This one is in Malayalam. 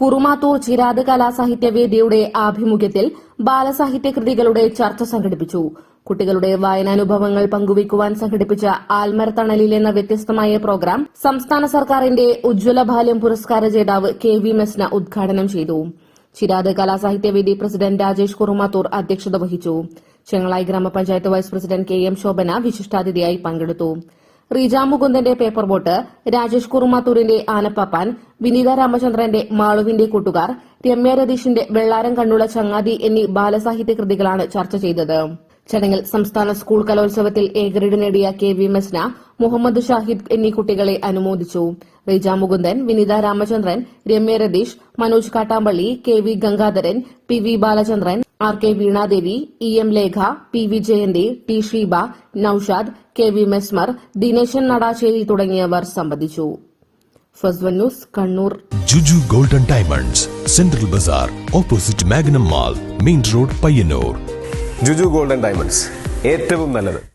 കുറുമാത്തൂർ ചിരാത് കലാസാഹിത്യവേദിയുടെ ആഭിമുഖ്യത്തിൽ ബാലസാഹിത്യ കൃതികളുടെ ചർച്ച സംഘടിപ്പിച്ചു. കുട്ടികളുടെ വായനാനുഭവങ്ങൾ പങ്കുവയ്ക്കുവാൻ സംഘടിപ്പിച്ച ആൽമരത്തണലിൽ എന്ന വ്യത്യസ്തമായ പ്രോഗ്രാം സംസ്ഥാന സർക്കാരിന്റെ ഉജ്ജ്വല ബാല്യം പുരസ്കാര ജേതാവ് കെ വി മെസ്ന ഉദ്ഘാടനം ചെയ്തു. ചിരാത് കലാസാഹിത്യവേദി പ്രസിഡന്റ് രാജേഷ് കുറുമാത്തൂർ അധ്യക്ഷത വഹിച്ചു. ചെങ്ങളായി ഗ്രാമപഞ്ചായത്ത് vice president K M Shobhana വിശിഷ്ടാതിഥിയായി പങ്കെടുത്തു. റീജ മുകുന്ദന്റെ പേപ്പർ ബോട്ട് രാജേഷ് കുറുമാത്തൂരിന്റെ ആനപ്പാപ്പാൻ വിനീത രാമചന്ദ്രന്റെ മാളുവിന്റെ കൂട്ടുകാർ രമ്യ രതീഷിന്റെ വെള്ളാരം കണ്ണുള്ള ചങ്ങാതി എന്നീ ബാലസാഹിത്യ കൃതികളാണ് ചർച്ച ചെയ്തത്. ചടങ്ങിൽ സംസ്ഥാന സ്കൂൾ കലോത്സവത്തിൽ എ ഗ്രേഡ് നേടിയ കെ വി മെസ്ന മുഹമ്മദ് ഷാഹിദ് എന്നീ കുട്ടികളെ അനുമോദിച്ചു. Reeja Mukundan Vinitha Ramachandran Ramya Ratheesh Manoj Kattampally K V Gangadharan P V Balachandran R K Veenadevi E M Lekha P V Jayanthi T Sheeba Naushad K V Mesmer Dineshan Nadasheri തുടങ്ങിയവർ സംബന്ധിച്ചു. Kannur. Juju golden diamonds central bazaar opposite Magnum mall main road Payyanur. Juju golden diamonds. ഏറ്റവും നല്ലത്.